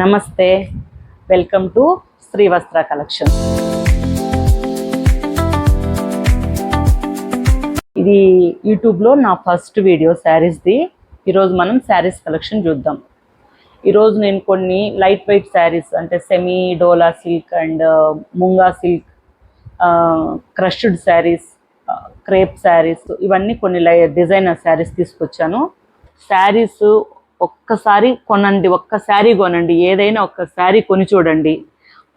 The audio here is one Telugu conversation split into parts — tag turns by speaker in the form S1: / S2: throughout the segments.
S1: నమస్తే. వెల్కమ్ టు శ్రీవస్త్ర కలెక్షన్ ఇది యూట్యూబ్లో నా ఫస్ట్ వీడియో శారీస్ది ఈరోజు మనం శారీస్ కలెక్షన్ చూద్దాం. ఈరోజు నేను కొన్ని లైట్ వెయిట్ శారీస్ అంటే semi dola silk and munga silk crushed saris crepe saris ఇవన్నీ కొన్ని లై డిజైనర్ శారీస్ తీసుకొచ్చాను. శారీస్ ఒక్కసారి కొనండి ఒక్క శారీ కొనండి ఏదైనా ఒక్క శారీ కొని చూడండి.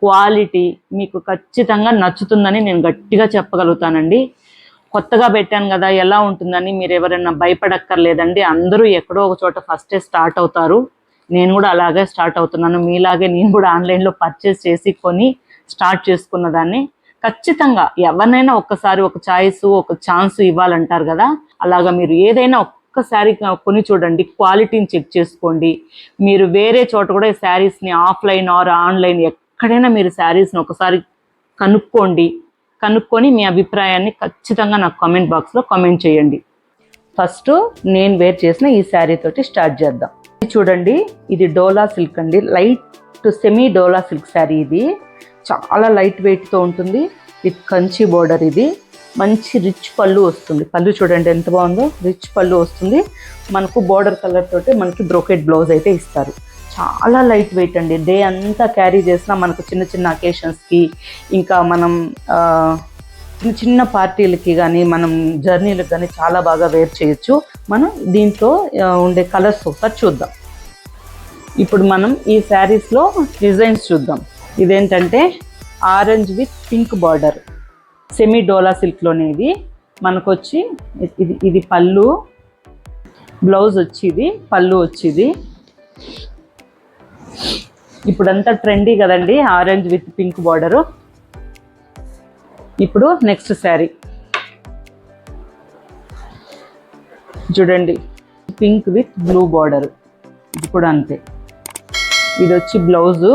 S1: క్వాలిటీ మీకు ఖచ్చితంగా నచ్చుతుందని నేను గట్టిగా చెప్పగలుగుతానండి. కొత్తగా పెట్టాను కదా ఎలా ఉంటుందని మీరు ఎవరైనా భయపడక్కర్లేదండి. అందరూ ఎక్కడో ఒక చోట ఫస్టే స్టార్ట్ అవుతారు. నేను కూడా అలాగే స్టార్ట్ అవుతున్నాను. మీలాగే నేను కూడా ఆన్లైన్లో పర్చేస్ చేసి కొని స్టార్ట్ చేసుకున్న దాన్ని. ఖచ్చితంగా ఎవరినైనా ఒక్కసారి ఒక చాయిస్ ఒక ఛాన్స్ ఇవ్వాలంటారు కదా అలాగా మీరు ఏదైనా ఒక్కసారి కొని చూడండి క్వాలిటీని చెక్ చేసుకోండి. మీరు వేరే చోట కూడా ఈ శారీస్ని ఆఫ్లైన్ ఆర్ ఆన్లైన్ ఎక్కడైనా మీరు శారీస్ని ఒకసారి కనుక్కోండి. కనుక్కొని మీ అభిప్రాయాన్ని ఖచ్చితంగా నాకు కామెంట్ బాక్స్లో కామెంట్ చేయండి. ఫస్ట్ నేను వేర్ చేసిన ఈ శారీ తోటి స్టార్ట్ చేద్దాం. ఇది చూడండి ఇది డోలా సిల్క్ అండి. Light semi dola silk sari ఇది. చాలా లైట్ వెయిట్తో ఉంటుంది. విత్ కంచి బోర్డర్ ఇది. మంచి రిచ్ పళ్ళు వస్తుంది. పళ్ళు చూడండి ఎంత బాగుందో. రిచ్ పళ్ళు వస్తుంది. మనకు బోర్డర్ కలర్ తోటి మనకి బ్రోకెట్ బ్లౌజ్ అయితే ఇస్తారు. చాలా లైట్ వెయిట్ అండి. డే అంతా క్యారీ చేసినా మనకు చిన్న చిన్న అకేషన్స్కి ఇంకా మనం చిన్న చిన్న పార్టీలకి కానీ మనం జర్నీలకు కానీ చాలా బాగా వేర్ చేయొచ్చు. మనం దీంట్లో ఉండే కలర్స్ ఒకసారి చూద్దాం. ఇప్పుడు మనం ఈ శారీస్లో డిజైన్స్ చూద్దాం. ఇదేంటంటే orange with pink border. Semi dola సిల్క్లోనే ఇది మనకొచ్చి ఇది ఇది పళ్ళు బ్లౌజ్ వచ్చింది పళ్ళు వచ్చింది. ఇప్పుడంతా ట్రెండీ కదండి ఆరెంజ్ విత్ పింక్ బార్డరు. ఇప్పుడు నెక్స్ట్ శారీ. చూడండి పింక్ విత్ బ్లూ బార్డర్. ఇది కూడా అంతే. ఇది వచ్చి బ్లౌజు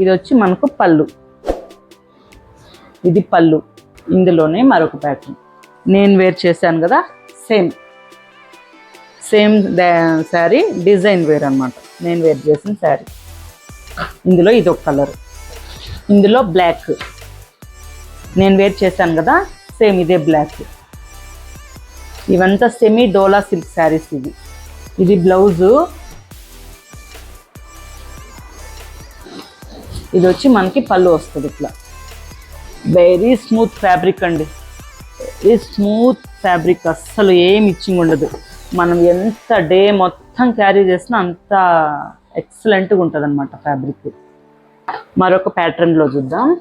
S1: ఇది వచ్చి మనకు పళ్ళు. ఇది పళ్ళు. ఇందులోనే మరొక ప్యాటర్న్ నేను వేర్ చేశాను కదా same same sari design wear అనమాట నేను వేర్ చేసిన శారీ ఇందులో ఇది ఒక కలర్ ఇందులో బ్లాక్ నేను వేర్ చేశాను కదా సేమ్ ఇదే బ్లాక్ ఇవంతా సెమీ డోలా సిల్క్ శారీస్ ఇది ఇది బ్లౌజు ఇది వచ్చి మనకి పళ్ళు వస్తుంది ఇట్లా. వెరీ స్మూత్ ఫ్యాబ్రిక్ అండి. వెరీ స్మూత్ ఫ్యాబ్రిక్ అస్సలు ఏం ఇచ్చింగ్ ఉండదు. మనం ఎంత డే మొత్తం క్యారీ చేసినా అంత ఎక్సలెంట్గా ఉంటుంది అనమాట ఫ్యాబ్రిక్ మరొక ప్యాటర్న్లో చూద్దాం.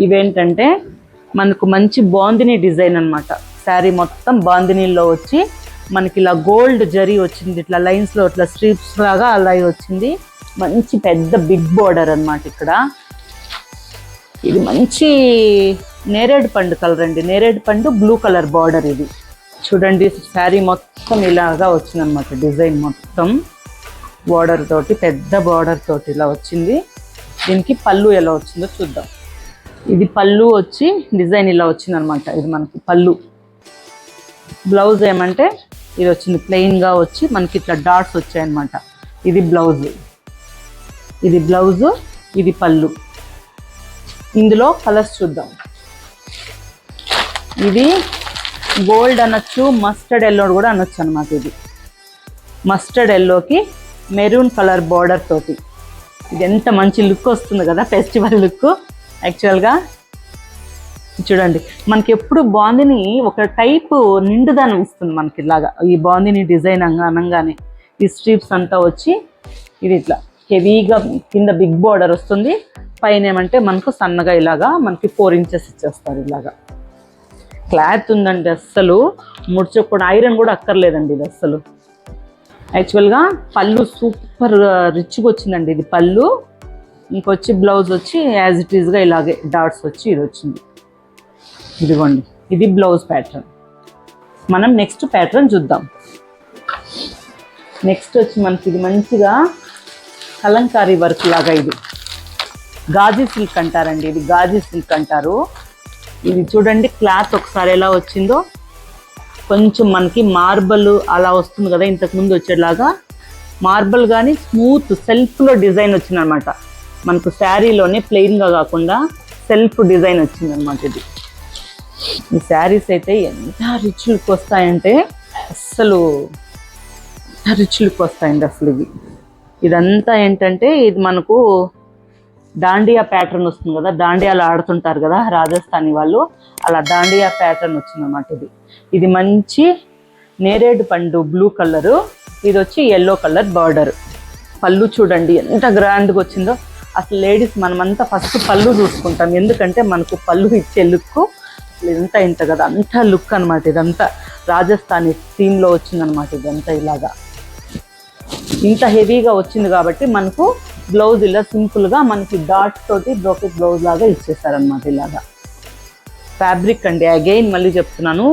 S1: ఇవేంటంటే మనకు మంచి బాందిని డిజైన్ అన్నమాట. శారీ మొత్తం బాందినీల్లో వచ్చి మనకి ఇలా గోల్డ్ జరీ వచ్చింది. ఇట్లా లైన్స్లో ఇట్లా స్ట్రీప్స్ లాగా అలా వచ్చింది. మంచి పెద్ద బిగ్ బోర్డర్ అన్నమాట ఇక్కడ. ఇది మంచి నేరేడు పండు కలర్ అండి. నేరేడు పండు బ్లూ కలర్ బార్డర్ ఇది. చూడండి శారీ మొత్తం ఇలాగా వచ్చిందనమాట డిజైన్ మొత్తం. బార్డర్ తోటి పెద్ద బార్డర్ తోటి ఇలా వచ్చింది. దీనికి పళ్ళు ఎలా వచ్చిందో చూద్దాం. ఇది పళ్ళు వచ్చి డిజైన్ ఇలా వచ్చిందనమాట ఇది మనకి పళ్ళు. బ్లౌజ్ ఏమంటే ఇది వచ్చింది ప్లెయిన్గా వచ్చి మనకి ఇట్లా డాట్స్ వచ్చాయన్నమాట. ఇది బ్లౌజ్. ఇది బ్లౌజు ఇది పళ్ళు. ఇందులో కలర్స్ చూద్దాం. ఇది గోల్డ్ అనొచ్చు మస్టర్డ్ ఎల్లో కూడా అనొచ్చు అనమాట ఇది. మస్టర్డ్ ఎల్లోకి మెరూన్ కలర్ బార్డర్ తోటి. ఇది ఎంత మంచి లుక్ వస్తుంది కదా ఫెస్టివల్ లుక్. యాక్చువల్గా చూడండి మనకి ఎప్పుడు బాందిని ఒక టైప్ నిండుదనం ఇస్తుంది మనకి ఇలాగా. ఈ బాందిని డిజైన్ అనగా అనగానే ఈ స్ట్రీప్స్ అంతా వచ్చి ఇది ఇట్లా హెవీగా కింద బిగ్ బార్డర్ వస్తుంది. పైన ఏమంటే మనకు సన్నగా ఇలాగా మనకి ఫోర్ ఇంచెస్ ఇచ్చేస్తారు ఇలాగా. క్లాత్ ఉందండి అస్సలు. ముడుచుకోవడం ఐరన్ కూడా అక్కర్లేదండి ఇది అస్సలు. యాక్చువల్గా పళ్ళు సూపర్ రిచ్గా వచ్చిందండి ఇది పళ్ళు. ఇంకొచ్చి బ్లౌజ్ వచ్చి యాజ్ ఇట్ ఈస్గా ఇలాగే డాట్స్ వచ్చి ఇది వచ్చింది. ఇదిగోండి ఇది బ్లౌజ్ ప్యాటర్న్. మనం నెక్స్ట్ ప్యాటర్న్ చూద్దాం. నెక్స్ట్ వచ్చి మనకి ఇది మంచిగా కలంకారీ వర్క్ లాగా ఇది. గాజీ సిల్క్ అంటారండి ఇది గాజీ సిల్క్ అంటారు. ఇది చూడండి క్లాత్ ఒకసారి ఎలా వచ్చిందో. కొంచెం మనకి మార్బల్ అలా వస్తుంది కదా ఇంతకుముందు వచ్చేలాగా. మార్బల్ కానీ స్మూత్ సెల్ఫ్లో డిజైన్ వచ్చిందనమాట. మనకు శారీలోనే ప్లెయిన్గా కాకుండా సెల్ఫ్ డిజైన్ వచ్చిందనమాట ఇది. ఈ శారీస్ అయితే ఎంత రిచ్ లుక్ వస్తాయంటే అస్సలు ఎంత రిచ్ లుక్ వస్తాయండి అసలు ఇవి. ఇదంతా ఏంటంటే ఇది మనకు దాండియా ప్యాటర్న్ వస్తుంది కదా దాండియాలో ఆడుతుంటారు కదా రాజస్థానీ వాళ్ళు అలా దాండియా ప్యాటర్న్ వచ్చిందన్నమాట ఇది. ఇది మంచి నేరేడు పండు బ్లూ కలరు ఇది వచ్చి ఎల్లో కలర్ బార్డర్ పళ్ళు చూడండి ఎంత గ్రాండ్గా వచ్చిందో. అసలు లేడీస్ మనమంతా ఫస్ట్ పళ్ళు చూసుకుంటాం. ఎందుకంటే మనకు పళ్ళు ఇచ్చే లుక్ ఎంత ఇంత కదా అంత లుక్ అనమాట ఇదంతా. రాజస్థానీ థీమ్లో వచ్చిందనమాట ఇదంతా ఇలాగా. ఇంత హెవీగా వచ్చింది కాబట్టి మనకు బ్లౌజ్ ఇలా సింపుల్గా మనకి డాట్ తోటి బ్రోకెట్ బ్లౌజ్ లాగా ఇచ్చేసారనమాట ఇలాగా. ఫ్యాబ్రిక్ అండి. అగైన్ మళ్ళీ చెప్తున్నాను.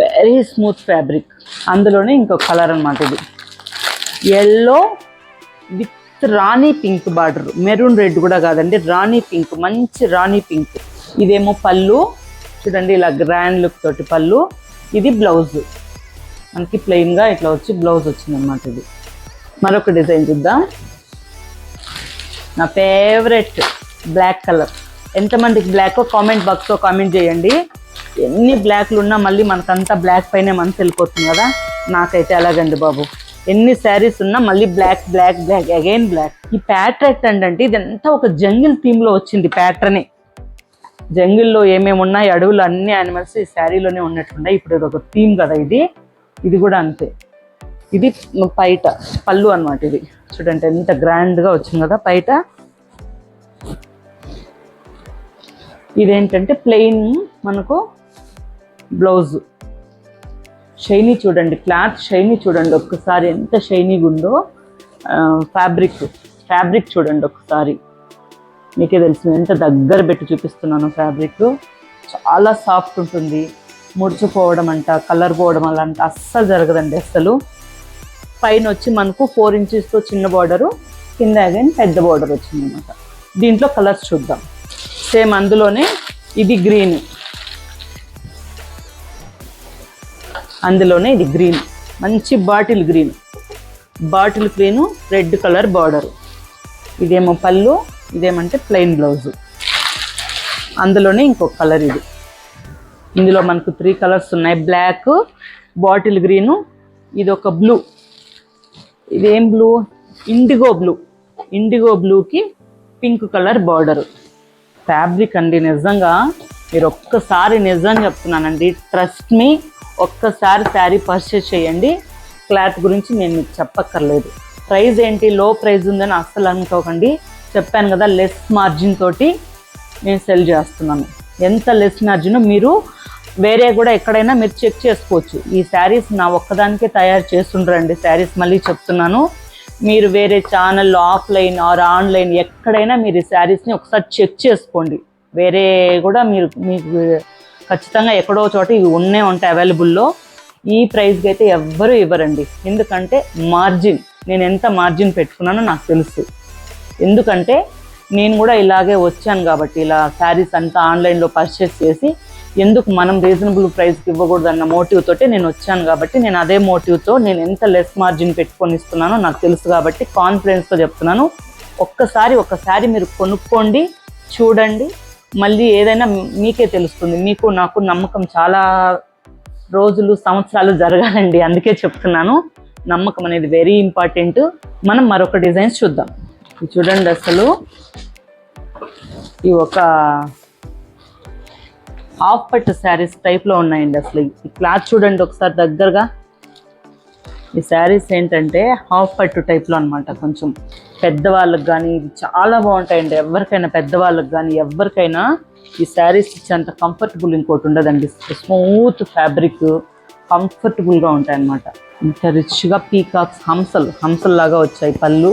S1: వెరీ స్మూత్ ఫ్యాబ్రిక్ అందులోనే ఇంకో కలర్ అనమాట ఇది. Yellow with rani pink border maroon red కూడా కాదండి. రాణి పింక్ మంచి రాణి పింక్ ఇదేమో పళ్ళు. చూడండి ఇలా గ్రాండ్ లుక్ తోటి పళ్ళు. ఇది బ్లౌజ్. మనకి ప్లెయిన్గా ఇట్లా వచ్చి బ్లౌజ్ వచ్చిందనమాట ఇది. మరొక డిజైన్ చూద్దాం. నా ఫేవరెట్ బ్లాక్ కలర్ ఎంతమందికి బ్లాక్ కామెంట్ బాక్స్లో కామెంట్ చేయండి. ఎన్ని బ్లాక్లు ఉన్నా మళ్ళీ మనకంతా బ్లాక్ పైనే మనసు వెళ్ళిపోతుంది కదా? నాకైతే అలాగండి బాబు. ఎన్ని శారీస్ ఉన్నా మళ్ళీ black black black again black ఈ ప్యాట్రన్ అంటే ఇదంతా ఒక జంగిల్ థీమ్లో వచ్చింది ప్యాటర్నే జంగిల్లో ఏమేమి ఉన్నాయి అడవులు అన్ని యానిమల్స్ ఈ శారీలోనే ఉన్నట్టున్నాయి ఇప్పుడు ఇది ఒక థీమ్ కదా ఇది. ఇది కూడా అంతే. ఇది పైట పళ్ళు అన్నమాట ఇది. చూడండి ఎంత గ్రాండ్గా వచ్చింది కదా పైట. ఇదేంటంటే ప్లెయిన్ మనకు బ్లౌజ్ షైనీ చూడండి క్లాత్ షైనీ చూడండి ఒక్కసారి ఎంత షైనీగా ఉందో ఫ్యాబ్రిక్ ఫ్యాబ్రిక్ చూడండి ఒకసారి మీకే తెలుసు ఎంత దగ్గర పెట్టి చూపిస్తున్నాను ఫ్యాబ్రిక్ చాలా సాఫ్ట్ ఉంటుంది. ముడిచిపోవడం అంట కలర్ పోవడం అలా అంట అస్సలు జరగదండి అస్సలు. పైన వచ్చి మనకు ఫోర్ ఇంచెస్తో చిన్న బార్డరు కింద అగైన్ పెద్ద బార్డర్ వచ్చింది అనమాట దీంట్లో కలర్స్ చూద్దాం. సేమ్ అందులోనే ఇది గ్రీన్ అందులోనే ఇది గ్రీన్ మంచి bottle green bottle green red colour border ఇదేమో పళ్ళు ఇదేమంటే ప్లెయిన్ బ్లౌజ్ అందులోనే ఇంకొక కలర్ ఇది. ఇందులో మనకు త్రీ కలర్స్ ఉన్నాయి. బ్లాక్ బాటిల్ గ్రీను ఇది ఒక బ్లూ ఇదేం బ్లూ ఇండిగో బ్లూ ఇండిగో బ్లూకి పింక్ కలర్ బార్డర్ ఫ్యాబ్రిక్ అండి నిజంగా మీరు ఒక్కసారి నిజం చెప్తున్నానండి. ట్రస్ట్ మీ ఒక్కసారి శారీ పర్చేస్ చేయండి. క్లాత్ గురించి నేను మీకు చెప్పక్కర్లేదు. ప్రైస్ ఏంటి? లో ప్రైస్ ఉందని అస్సలు అనుకోకండి. చెప్పాను కదా లెస్ మార్జిన్ తోటి నేను సెల్ చేస్తున్నాను. ఎంత లెస్ మార్జిన్ మీరు వేరే కూడా ఎక్కడైనా మీరు చెక్ చేసుకోవచ్చు. ఈ శారీస్ నా ఒక్కదానికే తయారు చేస్తుండ్రండి. శారీస్ మళ్ళీ చెప్తున్నాను. మీరు వేరే ఛానల్లో ఆఫ్లైన్ ఆర్ ఆన్లైన్ ఎక్కడైనా మీరు ఈ శారీస్ని ఒకసారి చెక్ చేసుకోండి. వేరే కూడా మీరు మీకు ఖచ్చితంగా ఎక్కడో చోట ఇవి ఉన్నే ఉంటాయి అవైలబుల్లో ఈ ప్రైస్కి అయితే ఎవ్వరూ ఇవ్వరండి. ఎందుకంటే మార్జిన్ నేను ఎంత మార్జిన్ పెట్టుకున్నానో నాకు తెలుసు. ఎందుకంటే నేను కూడా ఇలాగే వచ్చాను కాబట్టి ఇలా శారీస్ అంతా ఆన్లైన్లో పర్చేస్ చేసి ఎందుకు మనం రీజనబుల్ ప్రైస్కి ఇవ్వకూడదు అన్న మోటివ్ తోటి నేను వచ్చాను కాబట్టి నేను అదే మోటివ్తో నేను ఎంత లెస్ మార్జిన్ పెట్టుకొని ఇస్తున్నానో నాకు తెలుసు కాబట్టి కాన్ఫిడెన్స్తో చెప్తున్నాను. ఒక్కసారి ఒక్కసారి మీరు కొనుక్కోండి చూడండి. మళ్ళీ ఏదైనా మీకే తెలుస్తుంది. మీకు నాకు నమ్మకం చాలా రోజులు సంవత్సరాలు జరగాలండి. అందుకే చెప్తున్నాను. నమ్మకం అనేది వెరీ ఇంపార్టెంట్ మనం మరొక డిజైన్స్ చూద్దాం. చూడండి అసలు. ఈ ఒక హాఫ్ పట్టు శారీస్ టైప్లో ఉన్నాయండి అసలు. ఈ క్లాత్ చూడండి ఒకసారి దగ్గరగా. ఈ శారీస్ ఏంటంటే హాఫ్ పట్టు టైప్లో అనమాట కొంచెం పెద్దవాళ్ళకి కానీ ఇవి చాలా బాగుంటాయండి. ఎవరికైనా పెద్దవాళ్ళకి కానీ ఎవరికైనా ఈ శారీస్ ఇచ్చేంత కంఫర్టబుల్ ఇంకోటి ఉండదండి. స్మూత్ ఫ్యాబ్రిక్ కంఫర్టబుల్గా ఉంటాయన్నమాట ఇంత రిచ్గా పీకాక్స్ హంసలు హంసల్లాగా వచ్చాయి పళ్ళు.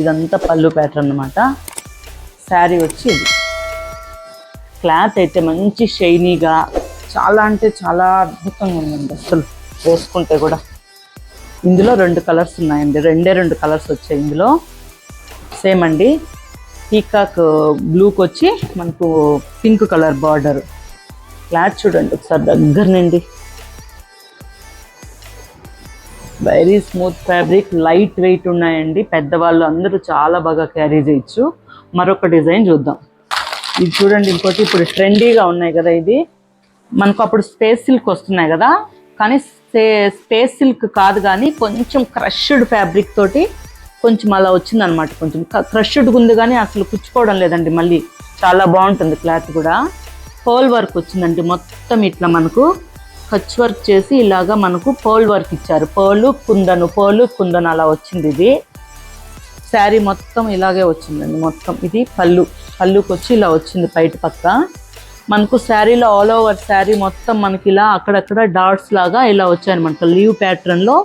S1: ఇదంతా పళ్ళు ప్యాటర్న్ అనమాట శారీ వచ్చి ఇది. క్లాత్ అయితే మంచి షైనీగా చాలా అంటే చాలా అద్భుతంగా ఉందండి అసలు వేసుకుంటే కూడా. ఇందులో రెండు కలర్స్ ఉన్నాయండి. రెండే రెండు కలర్స్ వచ్చాయి ఇందులో. సేమ్ అండి. పీకాక్ బ్లూకి వచ్చి మనకు పింక్ కలర్ బార్డర్. క్లాత్ చూడండి ఒకసారి దగ్గర నుండి. Very smooth fabric light weight ఉన్నాయండి. పెద్దవాళ్ళు అందరూ చాలా బాగా క్యారీ చేయొచ్చు. మరొక డిజైన్ చూద్దాం. ఇది చూడండి ఇంకోటి ఇప్పుడు ట్రెండీగా ఉన్నాయి కదా ఇది. మనకు అప్పుడు స్పేస్ సిల్క్ వస్తున్నాయి కదా. కానీ స్పేస్ సిల్క్ కాదు కానీ కొంచెం క్రష్డ్ ఫ్యాబ్రిక్ తోటి కొంచెం అలా వచ్చిందనమాట కొంచెం. క్రష్డ్ ఉంది కానీ అసలు కుచ్చుకోవడం లేదండి మళ్ళీ. చాలా బాగుంటుంది క్లాత్ కూడా. పోల్ వర్క్ వచ్చిందండి మొత్తం ఇట్లా మనకు. కచ్ వర్క్ చేసి ఇలాగా మనకు పోల్ వర్క్ ఇచ్చారు. పోలు కుందను పోలు కుందను అలా వచ్చింది ఇది. శారీ మొత్తం ఇలాగే వచ్చిందండి మొత్తం. ఇది పళ్ళు. పళ్ళుకి వచ్చి ఇలా వచ్చింది బయట పక్క. మనకు శారీలో ఆల్ ఓవర్ శారీ మొత్తం మనకి ఇలా అక్కడక్కడ డాట్స్ లాగా ఇలా వచ్చాయి మనకు లీవ్ ప్యాటర్న్లో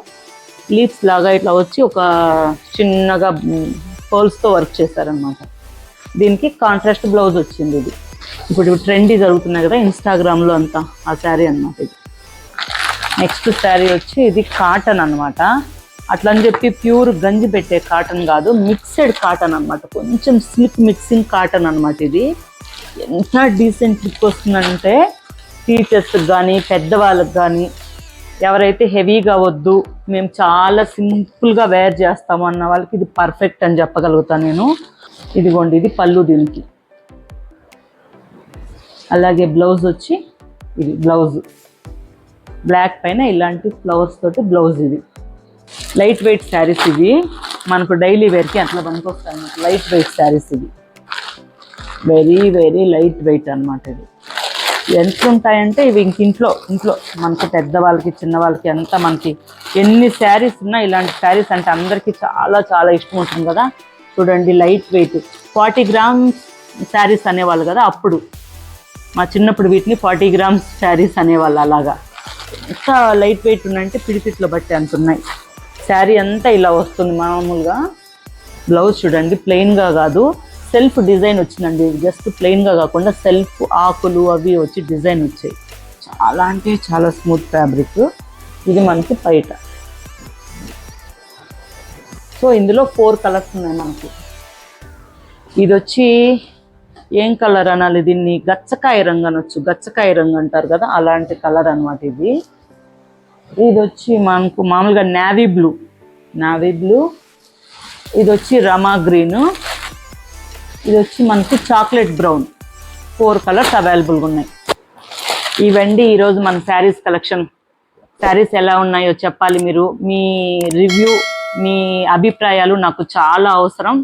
S1: లీవ్స్ లాగా ఇట్లా వచ్చి ఒక చిన్నగా పోల్స్తో వర్క్ చేశారనమాట దీనికి కాంట్రాస్ట్ బ్లౌజ్ వచ్చింది ఇది. ఇప్పుడు ట్రెండీ జరుగుతున్నాయి కదా ఇన్స్టాగ్రామ్లో అంతా ఆ శారీ అన్నమాట ఇది. నెక్స్ట్ శారీ వచ్చి ఇది కాటన్ అన్నమాట. అట్లా అని చెప్పి ప్యూర్ గంజి పెట్టే కాటన్ కాదు మిక్సెడ్ కాటన్ అన్నమాట. కొంచెం స్లిక్ మిక్సింగ్ కాటన్ అన్నమాట ఇది. ఎంత డీసెంట్ లుక్ వస్తుందంటే టీచర్స్కి కానీ పెద్దవాళ్ళకి కానీ ఎవరైతే హెవీగా వద్దు మేము చాలా సింపుల్గా వేర్ చేస్తాము అన్న వాళ్ళకి ఇది పర్ఫెక్ట్ అని చెప్పగలుగుతాను నేను. ఇదిగోండి ఇది పళ్ళు దీనికి. అలాగే బ్లౌజ్ వచ్చి ఇది బ్లౌజ్ బ్లాక్ పైన ఇలాంటి ఫ్లవర్స్ తోటి బ్లౌజ్ ఇది. లైట్ వెయిట్ శారీస్ ఇవి. మనకు డైలీ వేర్కి అట్లా పనికొస్తాయి అన్నమాట లైట్ వెయిట్ శారీస్ ఇవి. వెరీ వెరీ లైట్ వెయిట్ అనమాట ఇది ఎంత ఉంటాయంటే ఇవి ఇంక ఇంట్లో ఇంట్లో మనకి పెద్దవాళ్ళకి చిన్న వాళ్ళకి అంతా మనకి ఎన్ని శారీస్ ఉన్నా ఇలాంటి శారీస్ అంటే అందరికీ చాలా చాలా ఇష్టం ఉంటుంది కదా. చూడండి light weight. Forty grams saris అనేవాళ్ళు కదా అప్పుడు. మా చిన్నప్పుడు వీటిని ఫార్టీ గ్రామ్స్ శారీస్ అనేవాళ్ళు అలాగా. ఎంత లైట్ వెయిట్ ఉన్నాయంటే పిడిపిట్లో బట్టి అంత ఉన్నాయి. శారీ అంతా ఇలా వస్తుంది మామూలుగా. బ్లౌజ్ చూడండి ప్లెయిన్గా కాదు. సెల్ఫ్ డిజైన్ వచ్చిందండి. జస్ట్ ప్లెయిన్గా కాకుండా సెల్ఫ్ ఆకులు అవి వచ్చి డిజైన్ వచ్చాయి. చాలా అంటే చాలా స్మూత్ ఫ్యాబ్రిక్ ఇది మనకి బయట. సో ఇందులో ఫోర్ కలర్స్ ఉన్నాయి మనకి. ఇది వచ్చి ఏం కలర్ అనాలి దీన్ని? గచ్చకాయ రంగు అనొచ్చు. గచ్చకాయ రంగు అంటారు కదా అలాంటి కలర్ అన్నమాట ఇది. ఇది వచ్చి మనకు మామూలుగా నావీ బ్లూ నావీ బ్లూ ఇది వచ్చి రమా గ్రీన్ ఇది వచ్చి మనకు చాక్లెట్ బ్రౌన్ ఫోర్ కలర్స్ అవైలబుల్గా ఉన్నాయి. ఇవండి ఈరోజు మన శారీస్ కలెక్షన్ శారీస్ ఎలా ఉన్నాయో చెప్పాలి మీరు. మీ రివ్యూ మీ అభిప్రాయాలు నాకు చాలా అవసరం.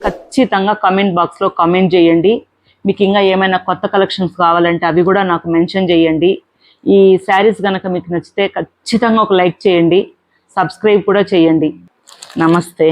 S1: ఖచ్చితంగా కమెంట్ బాక్స్లో కమెంట్ చేయండి. మీకు ఇంకా ఏమైనా కొత్త కలెక్షన్స్ కావాలంటే అవి కూడా నాకు మెన్షన్ చేయండి. ఈ శారీస్ కనుక మీకు నచ్చితే ఖచ్చితంగా ఒక లైక్ చేయండి. సబ్స్క్రైబ్ కూడా చేయండి. నమస్తే.